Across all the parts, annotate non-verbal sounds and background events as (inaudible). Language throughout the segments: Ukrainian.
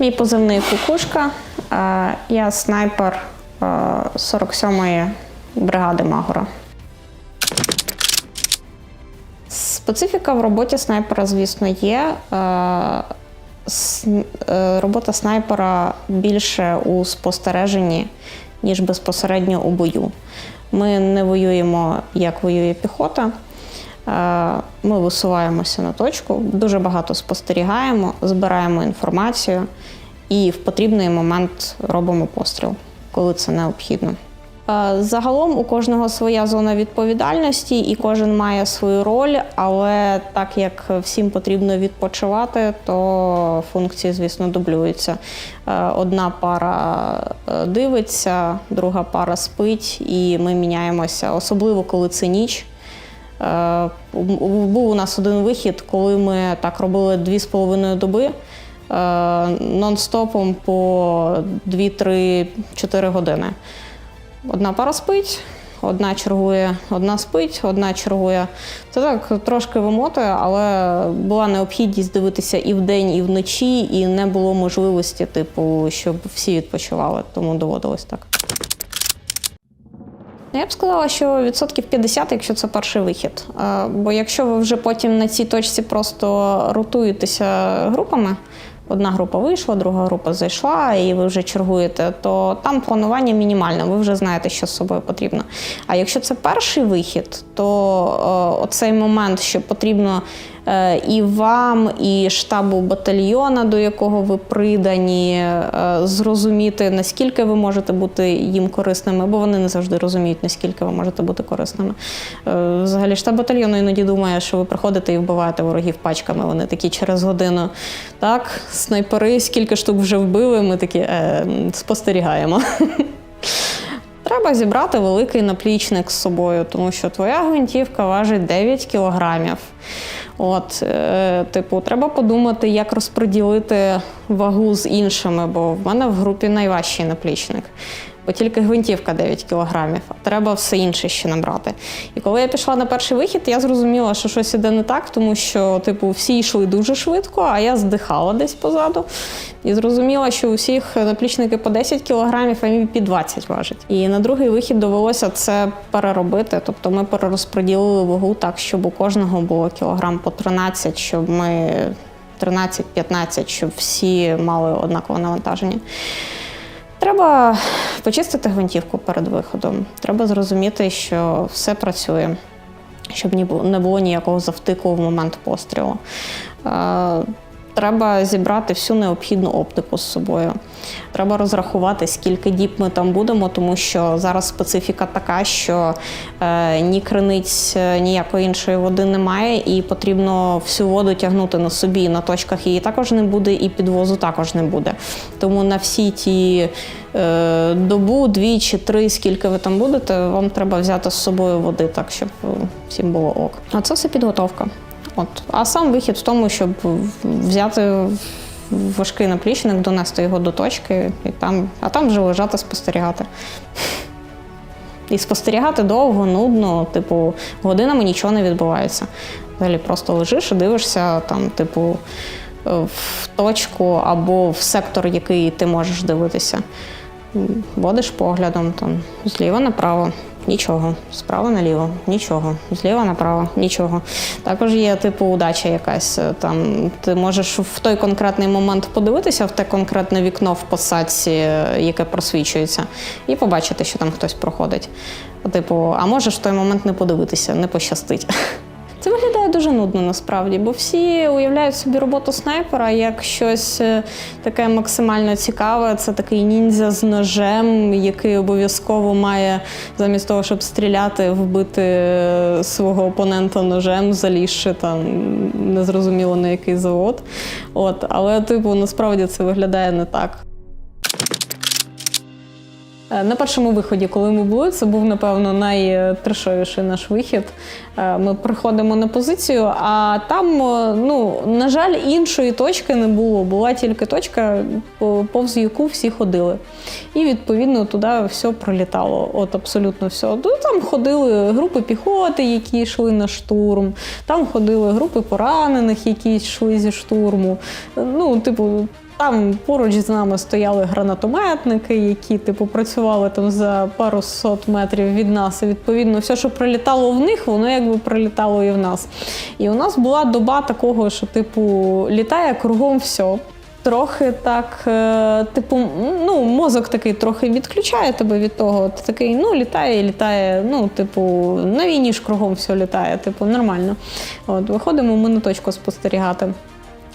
Мій позивний кукушка. Я снайпер е, 47-ї бригади Магора. Специфіка в роботі снайпера, звісно, є. Е, Робота снайпера більше у спостереженні, ніж безпосередньо у бою. Ми не воюємо, як воює піхота. Е, Ми висуваємося на точку, дуже багато спостерігаємо, збираємо інформацію і в потрібний момент робимо постріл, коли це необхідно. Е, Загалом у кожного своя зона відповідальності, і кожен має свою роль, але так як всім потрібно відпочивати, то функції, звісно, дублюються. Е, Одна пара дивиться, друга пара спить, і ми міняємося, особливо коли це ніч. Е, Був у нас один вихід, коли ми так робили дві з половиною доби е, нон-стопом по 2-3-4 години. Одна пара спить, одна чергує, одна спить, одна чергує. Це так трошки вимотує, але була необхідність дивитися і вдень, і вночі, і не було можливості, типу, щоб всі відпочивали, тому доводилось так. Я б сказала, що відсотків 50, якщо це перший вихід. Е, Бо якщо ви вже потім на цій точці просто ротуєтеся групами, одна група вийшла, друга група зайшла, і ви вже чергуєте, то там планування мінімальне, ви вже знаєте, що з собою потрібно. А якщо це перший вихід, то е, оцей момент, що потрібно і вам, і штабу батальйона, до якого ви придані, е, зрозуміти, наскільки ви можете бути їм корисними, бо вони не завжди розуміють, наскільки ви можете бути корисними. Е, Взагалі, штаб батальйону іноді думає, що ви приходите і вбиваєте ворогів пачками. Вони такі через годину. Так, снайпери, скільки штук вже вбили, ми такі е, спостерігаємо. (laughs) Треба зібрати великий наплічник з собою, тому що твоя гвинтівка важить 9 кілограмів. От, е, типу, треба подумати, як розподілити вагу з іншими, бо в мене в групі найважчий наплічник. Бо тільки гвинтівка 9 кілограмів, а треба все інше ще набрати. І коли я пішла на перший вихід, я зрозуміла, що щось іде не так, тому що, типу, всі йшли дуже швидко, а я здихала десь позаду. І зрозуміла, що у всіх наплічники по 10 кілограмів, а мій під 20 важить. І на другий вихід довелося це переробити. Тобто ми перерозподілили вагу так, щоб у кожного було кілограм по 13, щоб ми 13-15, щоб всі мали однакове навантаження. Треба почистити гвинтівку перед виходом. Треба зрозуміти, що все працює, щоб не було ніякого завтику в момент пострілу. Треба зібрати всю необхідну оптику з собою. Треба розрахувати, скільки діб ми там будемо, тому що зараз специфіка така, що е, ні криниць, е, ніякої іншої води немає, і потрібно всю воду тягнути на собі. На точках її також не буде, і підвозу також не буде. Тому на всі ті е, добу, дві чи три, скільки ви там будете, вам треба взяти з собою води, так щоб всім було ок. А це все підготовка. От. А сам вихід в тому, щоб взяти важкий наплічник, донести його до точки, і там, а там вже лежати, спостерігати. І спостерігати довго, нудно, типу, годинами нічого не відбувається. Взагалі просто лежиш і дивишся, там, типу, е, в точку або в сектор, який ти можеш дивитися. Водиш поглядом там, зліва направо, нічого, справа наліво, нічого, зліва направо, нічого. Також є типу удача якась. е, Там ти можеш в той конкретний момент подивитися в те конкретне вікно в посадці, е, яке просвічується, і побачити, що там хтось проходить. Типу, а можеш в той момент не подивитися, не пощастить. (laughs) Дуже нудно насправді, бо всі уявляють собі роботу снайпера як щось е, таке максимально цікаве. Це такий ніндзя з ножем, який обов'язково має замість того, щоб стріляти, вбити е, свого опонента ножем, залізши там незрозуміло на який завод. От, але, типу, насправді це виглядає не так. Е, На першому виході, коли ми були, це був, напевно, найтрешовіший наш вихід. Е, Ми приходимо на позицію, а там, е, ну, на жаль, іншої точки не було. Була тільки точка, повз яку всі ходили. І відповідно туди все пролітало. От абсолютно все. Ну, Там ходили групи піхоти, які йшли на штурм, там ходили групи поранених, які йшли зі штурму. Ну, типу, Там поруч з нами стояли гранатометники, які типу працювали там за пару сот метрів від нас. І відповідно, все, що прилітало в них, воно якби прилітало і в нас. І у нас була доба такого, що типу літає кругом все. Трохи так, е, типу, ну, мозок такий трохи відключає тебе від того. Ти такий, ну, літає, літає. Ну, типу, на війні ж кругом все літає, типу, нормально. От, виходимо ми на точку спостерігати.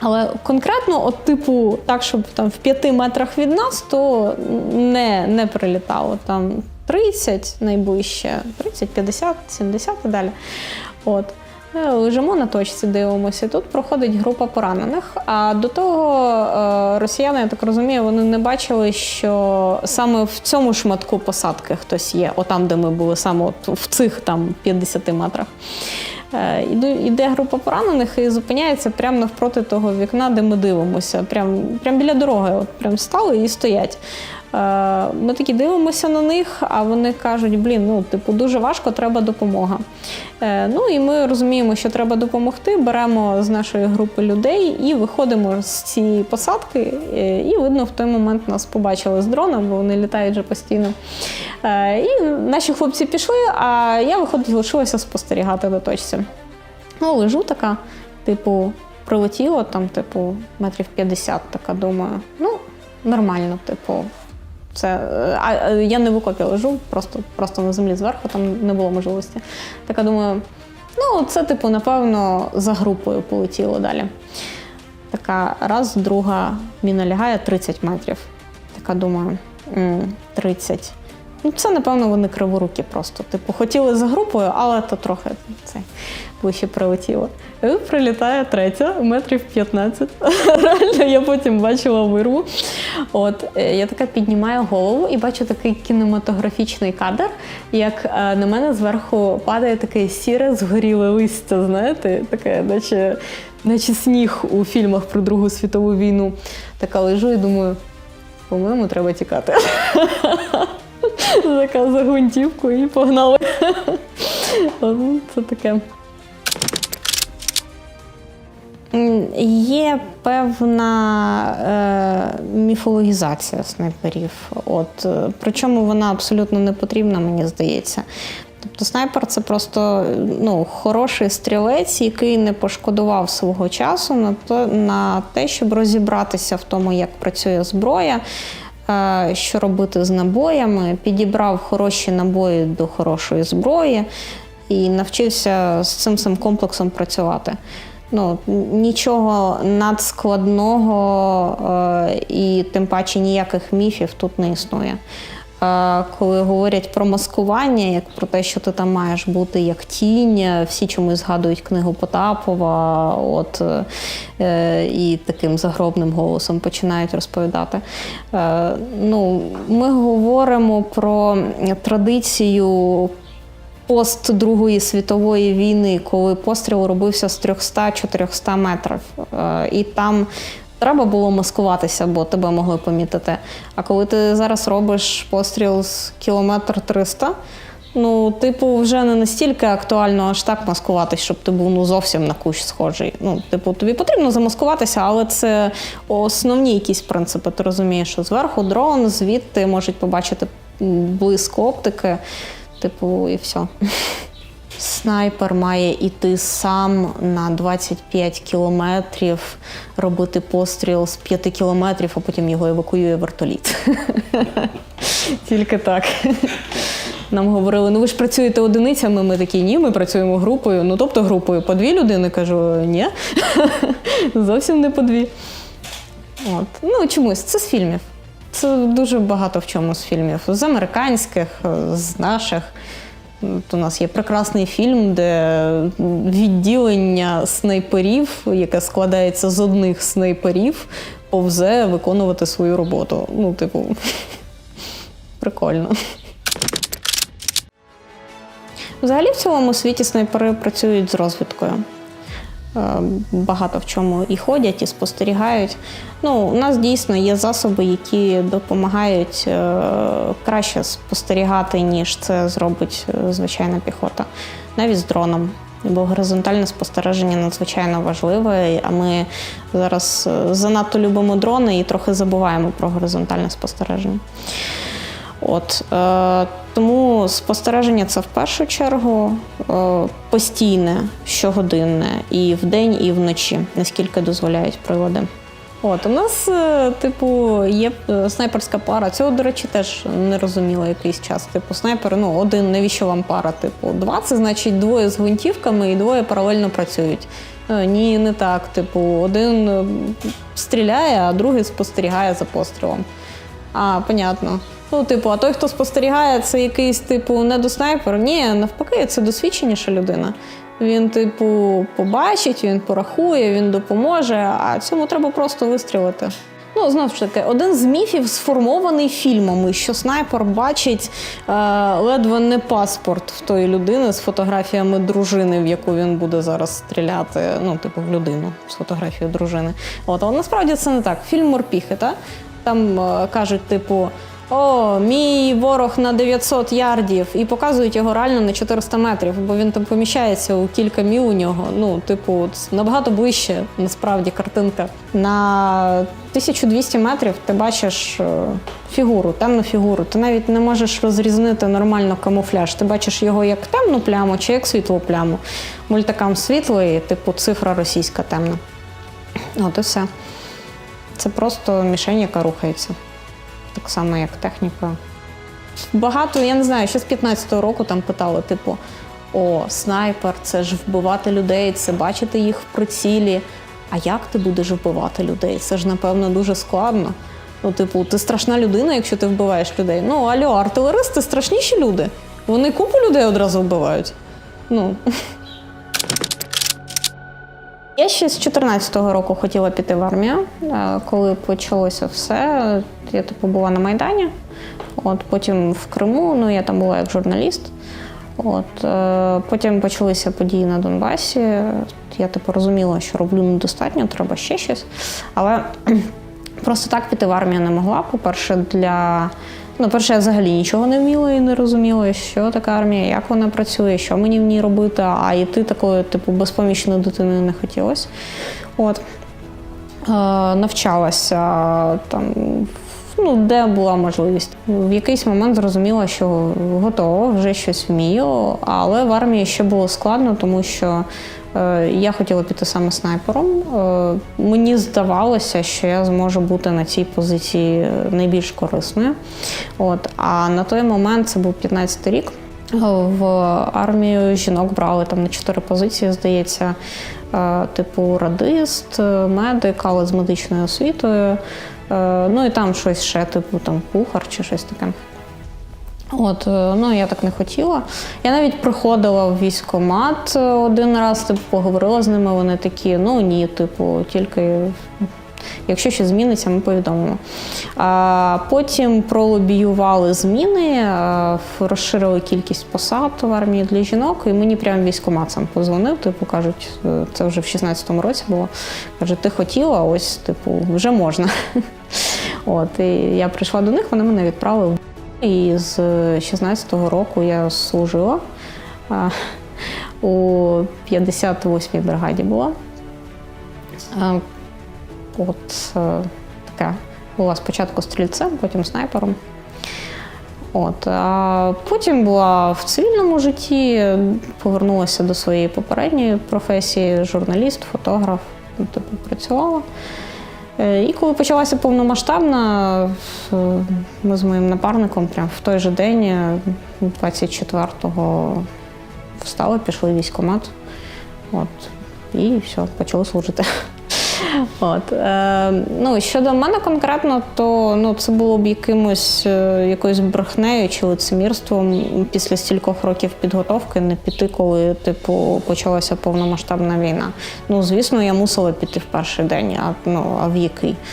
Але конкретно, от, типу, так, щоб там в п'яти метрах від нас, то не, не прилітало. Там 30 найближче, 30, 50, 70 і далі. От. Лежимо на точці, дивимося. Тут проходить група поранених. А до того е, росіяни, я так розумію, вони не бачили, що саме в цьому шматку посадки хтось є, отам, де ми були, саме от в цих там 50 метрах. Е, Іде група поранених і зупиняється прямо навпроти того вікна, де ми дивимося. Прям, прям біля дороги, от прям стали і стоять. Е, Ми такі дивимося на них, а вони кажуть: блін, ну типу, дуже важко, треба допомога. Е, Ну і ми розуміємо, що треба допомогти. Беремо з нашої групи людей і виходимо з цієї посадки. Е, І видно, в той момент нас побачили з дрона, бо вони літають вже постійно. І наші хлопці пішли, а я виходить, лишилася спостерігати на точці. Ну, лежу така, типу, прилетіло там, типу, метрів 50, така думаю, ну, нормально, типу. Це, е, а, е, я не в окопі лежу, просто, просто на землі зверху, там не було можливості. Така думаю, ну, це, типу, напевно, за групою полетіло далі. Така раз, друга міна лягає 30 метрів. Така думаю, «М, 30. Ну, це, напевно, вони криворукі просто. Типу, хотіли за групою, але то трохи це ближче прилетіло. І прилітає третя, метрів 15. (laughs) Реально, я потім бачила вирву. От е, я така піднімаю голову і бачу такий кінематографічний кадр, як е, на мене зверху падає таке сіре згоріле листя, знаєте, таке, наче, наче сніг у фільмах про Другу світову війну. Така лежу і думаю, по-моєму, треба тікати. (laughs) Така за гвинтівку і погнали. Це таке. Є певна е, міфологізація снайперів. От, е, причому вона абсолютно не потрібна, мені здається. Тобто снайпер це просто ну, хороший стрілець, який не пошкодував свого часу на те, щоб розібратися в тому, як працює зброя, що робити з набоями, підібрав хороші набої до хорошої зброї і навчився з цим цим комплексом працювати. Ну, нічого надскладного е, і тим паче ніяких міфів тут не існує. Коли говорять про маскування, як про те, що ти там маєш бути як тінь, всі чомусь згадують книгу Потапова, от е, і таким загробним голосом починають розповідати. Е, ну, ми говоримо про традицію пост Другої світової війни, коли постріл робився з 300-400 метрів. Е, І там треба було маскуватися, бо тебе могли помітити. А коли ти зараз робиш постріл з кілометр 300, ну, типу, вже не настільки актуально аж так маскуватись, щоб ти був ну, зовсім на кущ схожий. Ну, типу, тобі потрібно замаскуватися, але це основні якісь принципи. Ти розумієш, що зверху дрон, звідти можуть побачити блиск оптики. Типу, і все. Снайпер має йти сам на 25 кілометрів, робити постріл з 5 кілометрів, а потім його евакуює вертоліт. (laughs) Тільки так. Нам говорили, ну ви ж працюєте одиницями. Ми такі, ні, ми працюємо групою. Ну тобто групою по дві людини. Кажу, ні, (laughs) зовсім не по дві. От. Ну, чомусь, це з фільмів. Це дуже багато в чому з фільмів. З американських, з наших. У нас є прекрасний фільм, де відділення снайперів, яке складається з одних снайперів, повзе виконувати свою роботу. Ну, типу, (laughs) прикольно. Взагалі, в цілому світі снайпери працюють з розвідкою. Е, Багато в чому і ходять, і спостерігають. Ну, у нас дійсно є засоби, які допомагають е, краще спостерігати, ніж це зробить е, звичайна піхота. Навіть з дроном. Бо горизонтальне спостереження надзвичайно важливе, а ми зараз занадто любимо дрони і трохи забуваємо про горизонтальне спостереження. От, е, тому спостереження це в першу чергу е, постійне, щогодинне, і вдень, і вночі, наскільки дозволяють прилади. От, у нас, е, типу, є е, снайперська пара. Цього, до речі, теж не розуміла якийсь час. Типу, снайпер, ну, один, навіщо вам пара? Типу, два це значить двоє з гвинтівками і двоє паралельно працюють. Е, Ні, не так. Типу, один стріляє, а другий спостерігає за пострілом. А, понятно. Ну, типу, а той, хто спостерігає, це якийсь, типу, недоснайпер. Ні, навпаки, це досвідченіша людина. Він, типу, побачить, він порахує, він допоможе, а цьому треба просто вистрілити. Ну, знову ж таки, один з міфів сформований фільмами, що снайпер бачить е, ледве не паспорт в тої людини з фотографіями дружини, в яку він буде зараз стріляти. Ну, типу, в людину з фотографією дружини. От, але насправді це не так. Фільм Морпіхи, та? там е, кажуть, типу. О, мій ворог на 900 ярдів, і показують його реально на 400 метрів, бо він там поміщається у кілька міл у нього. Ну, типу, набагато ближче, насправді, картинка. На 1200 метрів ти бачиш е, фігуру, темну фігуру. Ти навіть не можеш розрізнити нормально камуфляж. Ти бачиш його як темну пляму чи як світлу пляму. Мультикам світлий, типу цифра російська темна. От і все. Це просто мішень, яка рухається так само, як техніка. Багато, я не знаю, ще з 15-го року там питали, типу, о, снайпер, це ж вбивати людей, це бачити їх в прицілі. А як ти будеш вбивати людей? Це ж, напевно, дуже складно. Ну, типу, ти страшна людина, якщо ти вбиваєш людей. Ну, алло, артилеристи страшніші люди. Вони купу людей одразу вбивають. Ну. (laughs) Я ще з 14-го року хотіла піти в армію. Е, Коли почалося все, я типу була на Майдані, от потім в Криму, ну я там була як журналіст. От, е, потім почалися події на Донбасі. Я типу розуміла, що роблю недостатньо, треба ще щось. Але (clears throat) просто так піти в армію не могла. По-перше, для ну, перше, я взагалі нічого не вміла і не розуміла, що така армія, як вона працює, що мені в ній робити, а йти такою, типу, безпомічною дитиною не хотілося. От. Е, навчалася там, ну, де була можливість. В якийсь момент зрозуміла, що готова, вже щось вмію, але в армії ще було складно, тому що я хотіла піти саме снайпером. Е, мені здавалося, що я зможу бути на цій позиції найбільш корисною. От, а на той момент це був 15 рік. В армію жінок брали там на чотири позиції, здається, е, типу радист, медик, але з медичною освітою. Е, Ну і там щось ще, типу там кухар чи щось таке. От, е, ну я так не хотіла. Я навіть приходила в військкомат е, один раз, типу, поговорила з ними. Вони такі, ну ні, типу, тільки якщо щось зміниться, ми повідомимо. А потім пролобіювали зміни, розширили кількість посад в армії для жінок, і мені прямо військкомат сам позвонив. Типу, кажуть, е, це вже в 16-му році було. Каже, ти хотіла, ось, типу, вже можна. (laughs) От, і я прийшла до них, вони мене відправили. І з 16-го року я служила у 58-й бригаді була. От е, така була спочатку стрільцем, потім снайпером. От, а потім була в цивільному житті, повернулася до своєї попередньої професії, журналіст, фотограф, ну, типу, працювала. Е, І коли почалася повномасштабна, е, ми з моїм напарником прямо в той же день, е, 24-го, встали, пішли в військкомат. От, і все, почали служити. От, е, ну, щодо мене конкретно, то ну, це було б якимось е, якоюсь брехнею чи лицемірством після стількох років підготовки не піти, коли типу почалася повномасштабна війна. Ну, звісно, я мусила піти в перший день, а ну а в який? (laughs)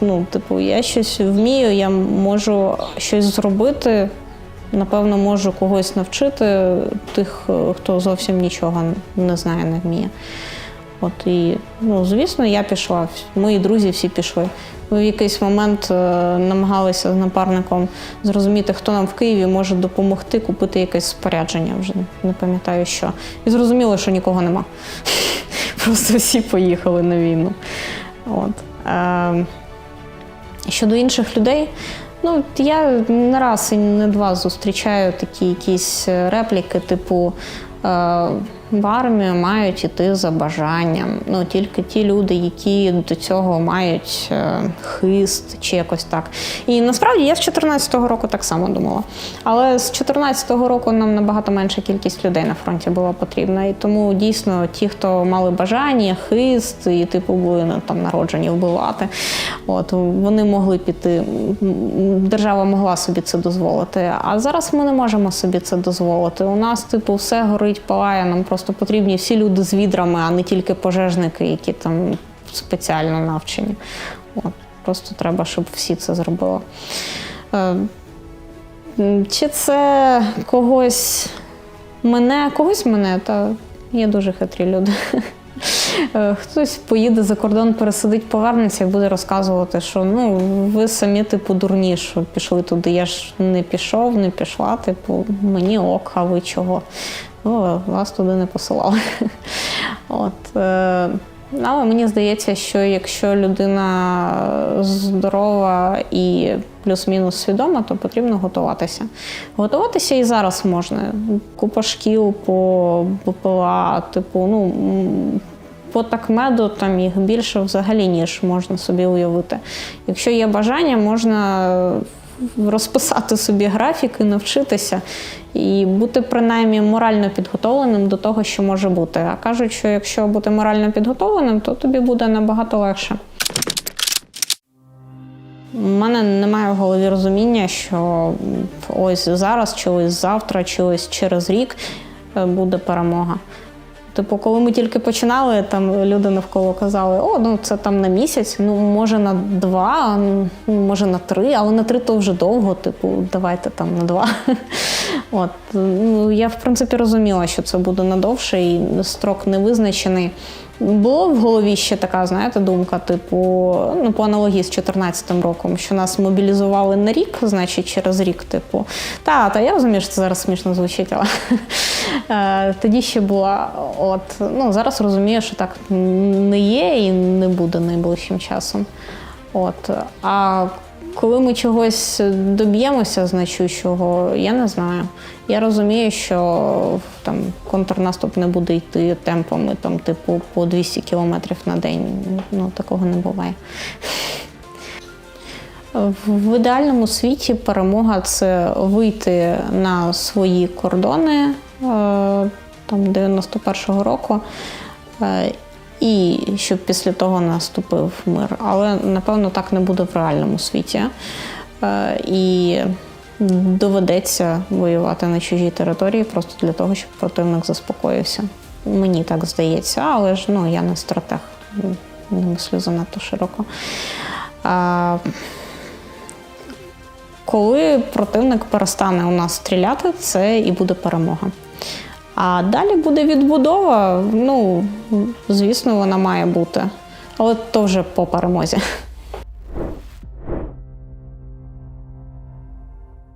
Ну, типу, я щось вмію, я можу щось зробити. Напевно, можу когось навчити, тих, хто зовсім нічого не знає, не вміє. От і, ну, звісно, я пішла. Мої друзі всі пішли. Ми в якийсь момент е, намагалися з напарником зрозуміти, хто нам в Києві може допомогти купити якесь спорядження. Вже не пам'ятаю що. І зрозуміло, що нікого нема. (laughs) Просто всі поїхали на війну. От. Е, щодо інших людей, ну я не раз і не два зустрічаю такі якісь репліки, типу. Е, В армію мають іти за бажанням. Ну тільки ті люди, які до цього мають е, хист чи якось так. І насправді я з 14-го року так само думала. Але з 14-го року нам набагато менша кількість людей на фронті була потрібна. І тому дійсно ті, хто мали бажання, хист і типу були ну, там народжені вбивати, от вони могли піти. Держава могла собі це дозволити. А зараз ми не можемо собі це дозволити. У нас, типу, все горить, палає. Нам просто потрібні всі люди з відрами, а не тільки пожежники, які там спеціально навчені. От. Просто треба, щоб всі це зробили. Е, Чи це когось мене, когось мене, та є дуже хитрі люди. Е, Хтось поїде за кордон, пересидить, повернеться і буде розказувати, що ну ви самі типу дурні, що пішли туди. Я ж не пішов, не пішла. Типу, мені ок, а ви чого? Ну, вас туди не посилали. (laughs) От. Е, але мені здається, що якщо людина здорова і плюс-мінус свідома, то потрібно готуватися. Готуватися і зараз можна. Купа шкіл по БПЛА, типу, ну. По такмеду там їх більше взагалі, ніж можна собі уявити. Якщо є бажання, можна розписати собі графіки, навчитися і бути принаймні морально підготовленим до того, що може бути. А кажуть, що якщо бути морально підготовленим, то тобі буде набагато легше. У мене немає в голові розуміння, що ось зараз, чи ось завтра, чи ось через рік е, буде перемога. Типу, коли ми тільки починали, там люди навколо казали, о, ну це там на місяць, ну може на два, ну, може на три, але на три то вже довго, типу, давайте там на два. (laughs) От, ну, я в принципі розуміла, що це буде надовше і строк не визначений. Було в голові ще така, знаєте, думка, типу, ну, по аналогії з 14 роком, що нас мобілізували на рік, значить, через рік, типу. Та, та я розумію, що це зараз смішно звучить, але (laughs) е, тоді ще була. От, ну, зараз розумію, що так не є і не буде найближчим часом. От. А коли ми чогось доб'ємося значущого, я не знаю. Я розумію, що там контрнаступ не буде йти темпами, там, типу, по 200 кілометрів на день. Ну, такого не буває. В ідеальному світі перемога це вийти на свої кордони е, там 91-го року. І щоб після того наступив мир. Але напевно так не буде в реальному світі. Е, І доведеться воювати на чужій території просто для того, щоб противник заспокоївся. Мені так здається, але ж ну, я не стратег, не мислю занадто широко. А, коли противник перестане у нас стріляти, це і буде перемога. А далі буде відбудова. Ну, звісно, вона має бути. Але то вже по перемозі.